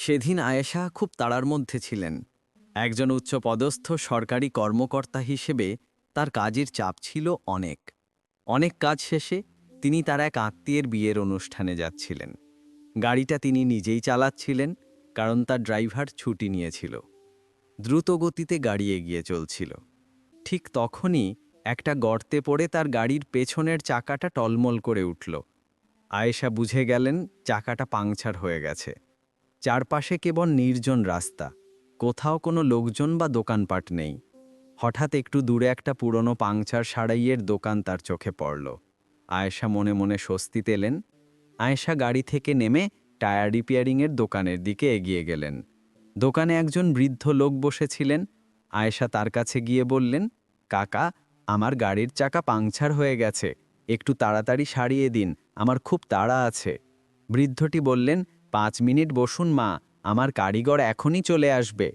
সেদিন আয়েশা খুব তাড়ার মধ্যে ছিলেন। একজন উচ্চপদস্থ সরকারি কর্মকর্তা হিসেবে তার কাজের চাপ ছিল অনেক। অনেক কাজ শেষে তিনি তার এক আত্মীয়ের বিয়ের অনুষ্ঠানে যাচ্ছিলেন। গাড়িটা তিনি নিজেই চালাচ্ছিলেন, কারণ তার ড্রাইভার ছুটি নিয়েছিল। দ্রুত গতিতে গাড়ি এগিয়ে চলছিল। ঠিক তখনই একটা গর্তে পড়ে তার গাড়ির পেছনের চাকাটা টলমল করে উঠল। আয়েশা বুঝে গেলেন, চাকাটা পাংচার হয়ে গেছে। চারপাশে কেবল নির্জন রাস্তা, কোথাও কোনো লোকজন বা দোকানপাট নেই। হঠাৎ একটু দূরে একটা পুরনো পাংচার সারাইয়ের দোকান তার চোখে পড়ল। আয়েশা মনে মনে স্বস্তি তেলেন আয়েশা গাড়ি থেকে নেমে টায়ার রিপেয়ারিংয়ের দোকানের দিকে এগিয়ে গেলেন। দোকানে একজন বৃদ্ধ লোক বসেছিলেন। আয়েশা তার কাছে গিয়ে বললেন, কাকা, আমার গাড়ির চাকা পাংচার হয়ে গেছে। একটু তাড়াতাড়ি সারিয়ে দিন, আমার খুব তাড়া আছে। বৃদ্ধটি বললেন পাঁচ মিনিট বসুন, মা। আমার কারিগর এখনই চলে আসবে।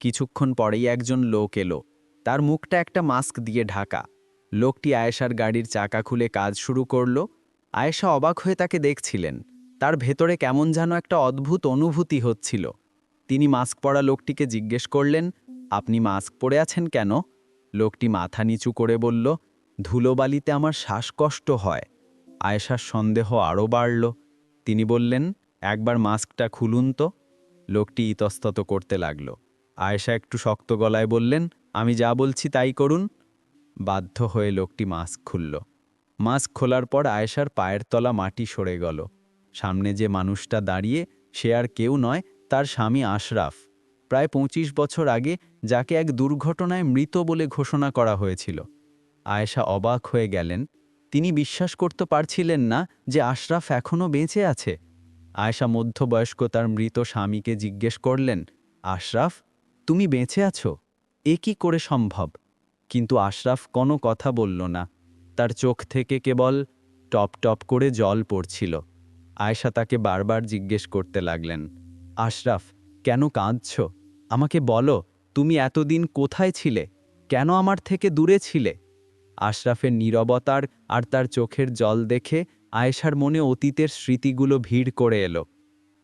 কিছুক্ষণ পরেই একজন লোক এলো। তার মুখটা একটা মাস্ক দিয়ে ঢাকা। লোকটি আয়েশার গাড়ির চাকা খুলে কাজ শুরু করল। আয়েশা অবাক হয়ে তাকে দেখছিলেন। তার ভেতরে কেমন যেন একটা অদ্ভুত অনুভূতি হচ্ছিল। তিনি মাস্ক পরা লোকটিকে জিজ্ঞেস করলেন, আপনি মাস্ক পরে আছেন কেন? লোকটি মাথা নিচু করে বলল, ধুলোবালিতে আমার শ্বাসকষ্ট হয়। আয়েশার সন্দেহ আরও বাড়ল। তিনি বললেন একবার মাস্কটা খুলুন তো। লোকটি ইতস্তত করতে লাগল। আয়েশা একটু শক্ত গলায় বললেন, আমি যা বলছি তাই করুন। বাধ্য হয়ে লোকটি মাস্ক খুলল। মাস্ক খোলার পর আয়েশার পায়ের তলা মাটি সরে গেল। সামনে যে মানুষটা দাঁড়িয়ে, সে আর কেউ নয়, তার স্বামী আশরাফ। প্রায় পঁচিশ বছর আগে যাকে এক দুর্ঘটনায় মৃত বলে ঘোষণা করা হয়েছিল। আয়েশা অবাক হয়ে গেলেন। তিনি বিশ্বাস করতে পারছিলেন না যে আশরাফ এখনও বেঁচে আছে। আয়েশা মধ্যবয়স্ক তার মৃত স্বামীকে জিজ্ঞেস করলেন, আশরাফ, তুমি বেঁচে আছো? এ কি করে সম্ভব? কিন্তু আশরাফ কোনো কথা বলল না। তার চোখ থেকে কেবল টপ টপ করে জল পড়ছিল। আয়েশা তাকে বারবার জিজ্ঞেস করতে লাগলেন, আশরাফ, কেন কাঁদছ? আমাকে বলো, তুমি এতদিন কোথায় ছিলে? কেন আমার থেকে দূরে ছিলে? আশরাফের নীরবতার আর তার চোখের জল দেখে আয়েশার মনে অতীতের স্মৃতিগুলো ভিড় করে এলো।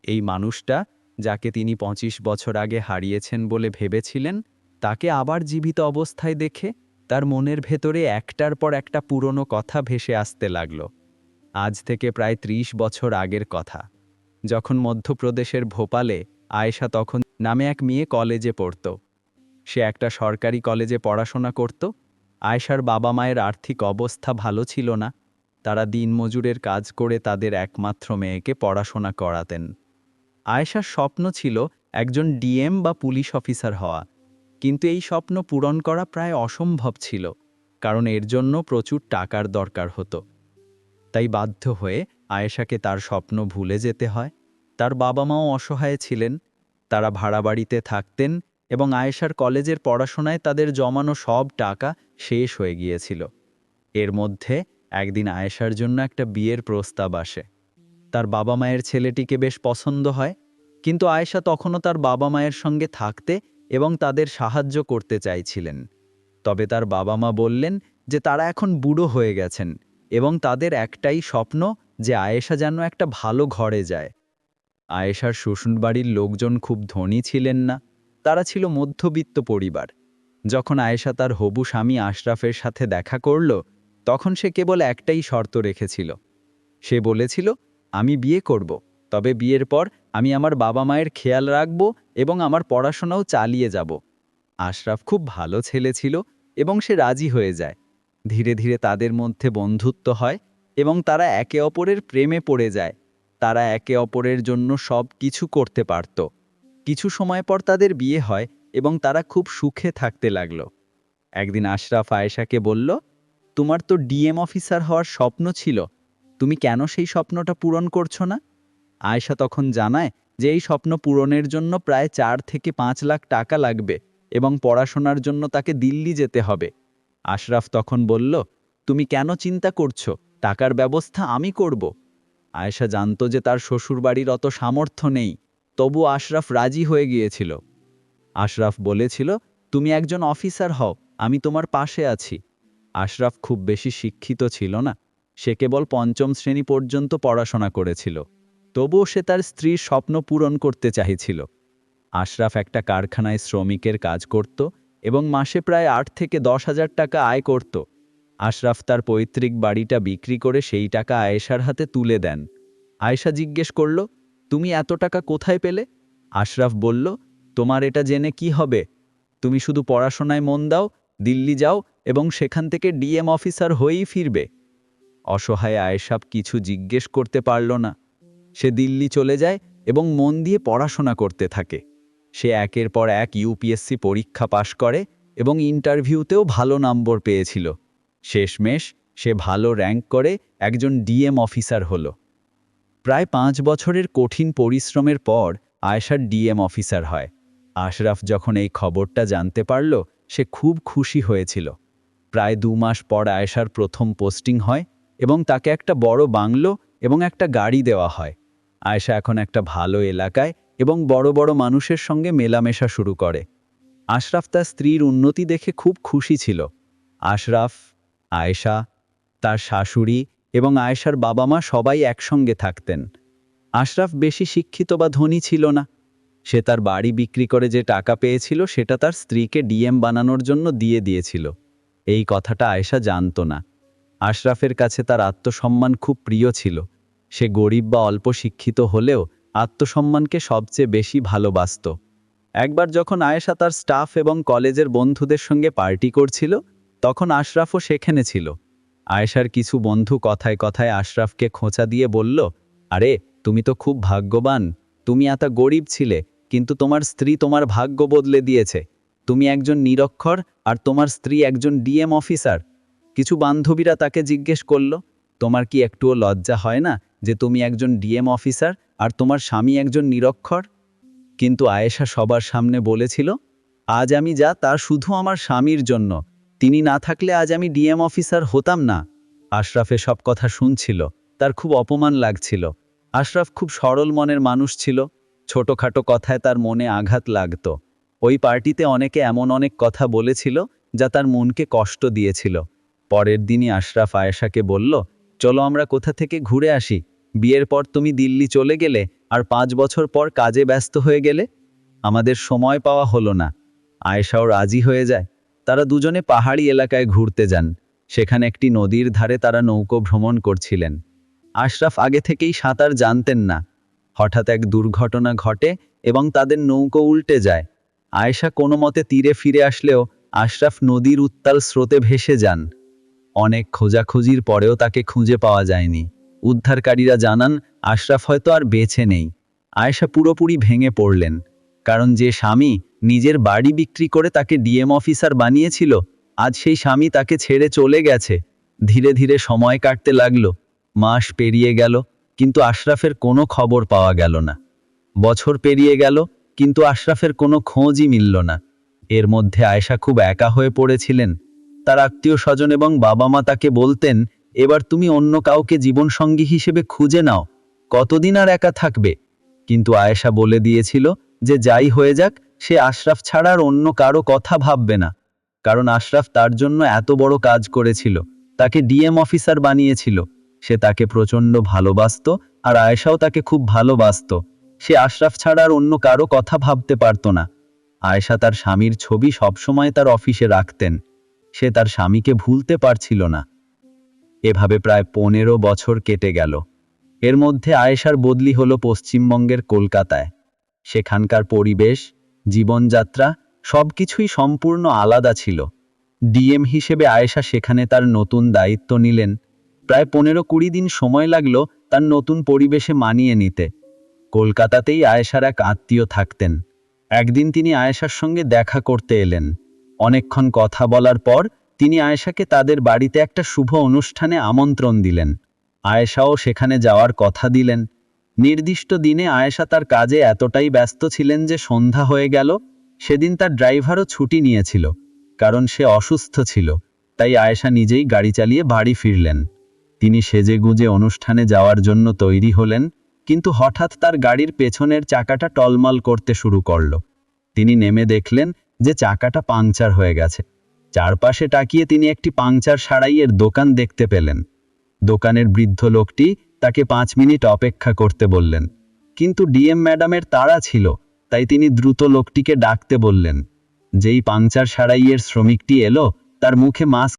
এই মানুষটা, যাকে তিনি পঁচিশ বছর আগে হারিয়েছেন বলে ভেবেছিলেন, তাকে আবার জীবিত অবস্থায় দেখে তার মনের ভেতরে একটার পর একটা পুরনো কথা ভেসে আসতে লাগল। আজ থেকে প্রায় ত্রিশ বছর আগের কথা। যখন মধ্যপ্রদেশের ভোপালে আয়েশা তখন নামে এক মেয়ে কলেজে পড়ত। সে একটা সরকারি কলেজে পড়াশোনা করত। আয়েশার বাবা মায়ের আর্থিক অবস্থা ভালো ছিল না। তারা দিনমজুরের কাজ করে তাদের একমাত্র মেয়েকে পড়াশোনা করাতেন। আয়েশার স্বপ্ন ছিল একজন ডিএম বা পুলিশ অফিসার হওয়া, কিন্তু এই স্বপ্ন পূরণ করা প্রায় অসম্ভব ছিল, কারণ এর জন্য প্রচুর টাকার দরকার হতো। তাই বাধ্য হয়ে আয়েশাকে তার স্বপ্ন ভুলে যেতে হয়, তার বাবা মাও অসহায় ছিলেন, তারা ভাড়া বাড়িতে থাকতেন এবং আয়েশার কলেজের পড়াশোনায় তাদের জমানো সব টাকা শেষ হয়ে গিয়েছিল। এর মধ্যে একদিন আয়েশার জন্য একটা বিয়ের প্রস্তাব আসে। তার বাবা মায়ের ছেলেটিকে বেশ পছন্দ হয়, কিন্তু আয়েশা তখনও তার বাবা মায়ের সঙ্গে থাকতে এবং তাদের সাহায্য করতে চাইছিলেন। তবে তার বাবা মা বললেন যে তারা এখন বুড়ো হয়ে গেছেন এবং তাদের একটাই স্বপ্ন যে আয়েশা যেন একটা ভালো ঘরে যায়। আয়েশার শ্বশুরবাড়ির লোকজন খুব ধনী ছিলেন না, তারা ছিল মধ্যবিত্ত পরিবার। যখন আয়েশা তার হবু স্বামী আশরাফের সাথে দেখা করল তখন সে কেবল একটাই শর্ত রেখেছিল। সে বলেছিল, আমি বিয়ে করব, তবে বিয়ের পর আমি আমার বাবা মায়ের খেয়াল রাখব এবং আমার পড়াশোনাও চালিয়ে যাব। আশরাফ খুব ভালো ছেলে ছিল এবং সে রাজি হয়ে যায়। ধীরে ধীরে তাদের মধ্যে বন্ধুত্ব হয় এবং তারা একে অপরের প্রেমে পড়ে যায়। তারা একে অপরের জন্য সব কিছু করতে পারত। কিছু সময় পর তাদের বিয়ে হয় এবং তারা খুব সুখে থাকতে লাগল। একদিন আশরাফ আয়েশাকে বলল তোমার তো ডিএম অফিসার হওয়ার স্বপ্ন ছিল। তুমি কেন সেই স্বপ্নটা পূরণ করছ না? আয়েশা তখন জানায় যে এই স্বপ্ন পূরণের জন্য প্রায় চার থেকে পাঁচ লাখ টাকা লাগবে এবং পড়াশোনার জন্য তাকে দিল্লি যেতে হবে। আশরাফ তখন বলল, তুমি কেন চিন্তা করছ? টাকার ব্যবস্থা আমি করব। আয়েশা জানত যে তার শ্বশুরবাড়ির অত সামর্থ্য নেই, তবু আশরাফ রাজি হয়ে গিয়েছিল। আশরাফ বলেছিল, তুমি একজন অফিসার হও, আমি তোমার পাশে আছি। আশরাফ খুব বেশি শিক্ষিত ছিল না। সে কেবল পঞ্চম শ্রেণি পর্যন্ত পড়াশোনা করেছিল। তবুও সে তার স্ত্রীর স্বপ্ন পূরণ করতে চাইছিল আশরাফ একটা কারখানায় শ্রমিকের কাজ করত এবং মাসে প্রায় আট থেকে দশ হাজার টাকা আয় করত। আশরাফ তার পৈতৃক বাড়িটা বিক্রি করে সেই টাকা আয়েশার হাতে তুলে দেন। আয়েশা জিজ্ঞেস করল, তুমি এত টাকা কোথায় পেলে? আশরাফ বলল, তোমার এটা জেনে কি হবে? তুমি শুধু পড়াশোনায় মন দাও, দিল্লি যাও এবং সেখান থেকে ডিএম অফিসার হয়েই ফিরবে। অসহায় আয়েশাব কিছু জিজ্ঞেস করতে পারল না। সে দিল্লি চলে যায় এবং মন দিয়ে পড়াশোনা করতে থাকে। সে একের পর এক ইউপিএসসি পরীক্ষা পাশ করে এবং ইন্টারভিউতেও ভালো নম্বর পেয়েছিল। শেষমেশ সে ভালো র্যাঙ্ক করে একজন ডিএম অফিসার হল। প্রায় পাঁচ বছরের কঠিন পরিশ্রমের পর আয়েশার ডিএম অফিসার হয়। আশরাফ যখন এই খবরটা জানতে পারল, সে খুব খুশি হয়েছিল। প্রায় দু মাস পর আয়েশার প্রথম পোস্টিং হয় এবং তাকে একটা বড় বাংলো এবং একটা গাড়ি দেওয়া হয়। আয়েশা এখন একটা ভালো এলাকায় এবং বড় বড় মানুষের সঙ্গে মেলামেশা শুরু করে। আশরাফ তার স্ত্রীর উন্নতি দেখে খুব খুশি ছিল। আশরাফ, আয়েশা, তার শাশুড়ি এবং আয়েশার বাবা মা সবাই একসঙ্গে থাকতেন। আশরাফ বেশি শিক্ষিত বা ধনী ছিল না। সে তার বাড়ি বিক্রি করে যে টাকা পেয়েছিল সেটা তার স্ত্রীকে ডিএম বানানোর জন্য দিয়ে দিয়েছিল। এই কথাটা আয়েশা জানত না। আশরাফের কাছে তার আত্মসম্মান খুব প্রিয় ছিল। সে গরিব বা অল্প শিক্ষিত হলেও আত্মসম্মানকে সবচেয়ে বেশি ভালোবাসত। একবার যখন আয়েশা তার স্টাফ এবং কলেজের বন্ধুদের সঙ্গে পার্টি করছিল, তখন আশরাফও সেখানে ছিল। আয়েশার কিছু বন্ধু কথায় কথায় আশরাফকে খোঁচা দিয়ে বলল, আরে, তুমি তো খুব ভাগ্যবান। তুমি এত গরিব ছিলে, কিন্তু তোমার স্ত্রী তোমার ভাগ্য বদলে দিয়েছে। তুমি একজন নিরক্ষর আর তোমার স্ত্রী একজন ডিএম অফিসার। কিছু বান্ধবীরা তাকে জিজ্ঞেস করল, তোমার কি একটুও লজ্জা হয় না যে তুমি একজন ডিএম অফিসার আর তোমার স্বামী একজন নিরক্ষর? কিন্তু আয়েশা সবার সামনে বলেছিল, আজ আমি যা তার শুধু আমার স্বামীর জন্য। তিনি না থাকলে আজ আমি ডিএম অফিসার হতাম না। আশরাফে সব কথা শুনছিল, তার খুব অপমান লাগছিল। আশরাফ খুব সরল মনের মানুষ ছিল, ছোটখাটো কথায় তার মনে আঘাত লাগত। ওই পার্টিতে অনেকে এমন অনেক কথা বলেছিল যা তার মনকে কষ্ট দিয়েছিল। পরের দিনই আশরাফ আয়েশাকে বলল, চলো আমরা কোথা থেকে ঘুরে আসি? বিয়ের পর তুমি দিল্লি চলে গেলে আর পাঁচ বছর পর কাজে ব্যস্ত হয়ে গেলে? আমাদের সময় পাওয়া হলো না। আয়েশাও রাজি হয়ে যায়। তারা দুজনে পাহাড়ি এলাকায় ঘুরতে যান। সেখানে একটি নদীর ধারে তারা নৌকো ভ্রমণ করছিলেন। আশরাফ আগে থেকেই সাঁতার জানতেন না। হঠাৎ এক দুর্ঘটনা ঘটে এবং তাদের নৌকো উল্টে যায়। আয়েশা কোনো মতে তীরে ফিরে আসলেও আশরাফ নদীর উত্তাল স্রোতে ভেসে যান। অনেক খোঁজাখুঁজির পরেও তাকে খুঁজে পাওয়া যায়নি। উদ্ধারকারীরা জানান, আশরাফ হয়তো আর বেছে নেই। আয়েশা পুরোপুরি ভেঙে পড়লেন। কারণ যে স্বামী নিজের বাড়ি বিক্রি করে তাকে ডিএম অফিসার বানিয়েছিল, আজ সেই স্বামী তাকে ছেড়ে চলে গেছে। ধীরে ধীরে সময় কাটতে লাগল, মাস পেরিয়ে গেল, কিন্তু আশরাফের কোনো খবর পাওয়া গেল না। বছর পেরিয়ে গেল কিন্তু আশরাফের কোনো খোঁজই মিলল না। এর মধ্যে আয়েশা খুব একা হয়ে পড়েছিলেন। তার আত্মীয় স্বজন এবং বাবা মা তাকে বলতেন, এবার তুমি অন্য কাউকে জীবনসঙ্গী হিসেবে খুঁজে নাও। কতদিন আর একা থাকবে? কিন্তু আয়েশা বলে দিয়েছিল যে যাই হয়ে যাক, সে আশরাফ ছাড়া আর অন্য কারও কথা ভাববে না। কারণ আশরাফ তার জন্য এত বড় কাজ করেছিল। তাকে ডিএম অফিসার বানিয়েছিল। সে তাকে প্রচণ্ড ভালোবাসত আর আয়েশাও তাকে খুব ভালোবাসত। সে আশরাফ ছাড়া আর অন্য কারও কথা ভাবতে পারত না। আয়েশা তার স্বামীর ছবি সবসময় তার অফিসে রাখতেন। সে তার স্বামীকে ভুলতে পারছিল না। এভাবে প্রায় পনেরো বছর কেটে গেল। এর মধ্যে আয়েশার বদলি হলো পশ্চিমবঙ্গের কলকাতায়। সেখানকার পরিবেশ, জীবনযাত্রা সবকিছুই সম্পূর্ণ আলাদা ছিল। ডিএম হিসেবে আয়েশা সেখানে তার নতুন দায়িত্ব নিলেন। প্রায় পনেরো কুড়ি দিন সময় লাগল তার নতুন পরিবেশে মানিয়ে নিতে। কলকাতাতেই আয়েশার এক আত্মীয় থাকতেন। একদিন তিনি আয়েশার সঙ্গে দেখা করতে এলেন। অনেকক্ষণ কথা বলার পর তিনি আয়েশাকে তাদের বাড়িতে একটা শুভ অনুষ্ঠানে আমন্ত্রণ দিলেন। আয়েশাও সেখানে যাওয়ার কথা দিলেন। নির্দিষ্ট দিনে আয়েশা তার কাজে এতটাই ব্যস্ত ছিলেন যে সন্ধ্যা হয়ে গেল, সেদিন তার ড্রাইভারও ছুটি নিয়েছিল, কারণ সে অসুস্থ ছিল, তাই আয়েশা নিজেই গাড়ি চালিয়ে বাড়ি ফিরলেন। তিনি সেজে গুজে অনুষ্ঠানে যাওয়ার জন্য তৈরি হলেন কিন্তু হঠাৎ তার গাড়ির পেছনের চাকাটা টলমল করতে শুরু করল। তিনি নেমে দেখলেন যে চাকাটা পাংচার হয়ে গেছে। চারপাশে তাকিয়ে তিনি একটি পাংচার সারাইয়ের দোকান দেখতে পেলেন। দোকানের বৃদ্ধ লোকটি তাকে পাঁচ মিনিট অপেক্ষা করতে বললেন, কিন্তু ডিএম ম্যাডামের তাড়া ছিল, তাই তিনি দ্রুত লোকটিকে ডাকতে বললেন। যেই পাংচার সারাইয়ের শ্রমিকটি এলো, তার মুখে মাস্ক